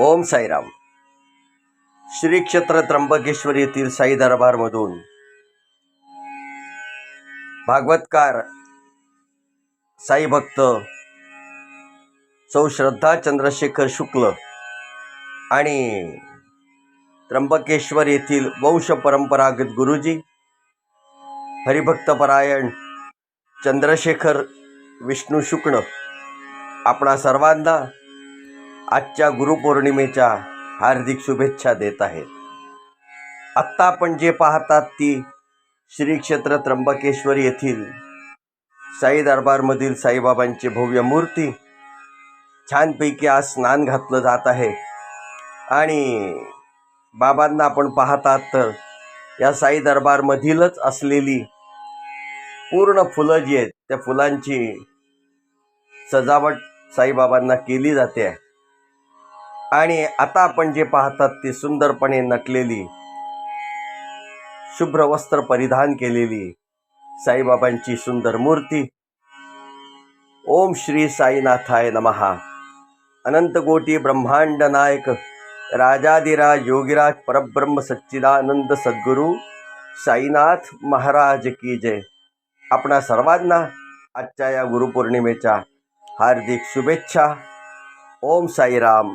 ओम साईराम. श्री क्षेत्र त्र्यंबकेश्वर येथील साई दरबारमधून भागवतकार साई भक्त सौ श्रद्धा चंद्रशेखर शुक्ल आणि त्र्यंबकेश्वर येथील वंश परंपरागत गुरुजी हरिभक्तपरायण चंद्रशेखर विष्णू शुक्ण आपणा सर्वांना आजच्या गुरुपौर्णिमेच्या हार्दिक शुभेच्छा देत आहेत. आत्ता आपण जे पाहतात ती श्री क्षेत्र त्र्यंबकेश्वर येथील साई दरबारमधील साईबाबांची भव्य मूर्ती. छानपैकी आज स्नान घातलं जात आहे. आणि बाबांना आपण पाहतात तर या साई दरबारमधीलच असलेली पूर्ण फुलं जी आहेत त्या फुलांची सजावट साईबाबांना केली जाते आहे. आणि आता आपण जे पाहतात ती सुंदरपणे नटलेली शुभ्र वस्त्र परिधान केलेली साईबाबांची सुंदर मूर्ती. ओम श्री साईनाथाय नमहा अनंत कोटी ब्रह्मांड नायक राजादिराज योगीराज परब्रह्म सच्चिदानंद सद्गुरू साईनाथ महाराज की जय. आपणा सर्वांना आजच्या या गुरुपौर्णिमेच्या हार्दिक शुभेच्छा. ओम साईराम.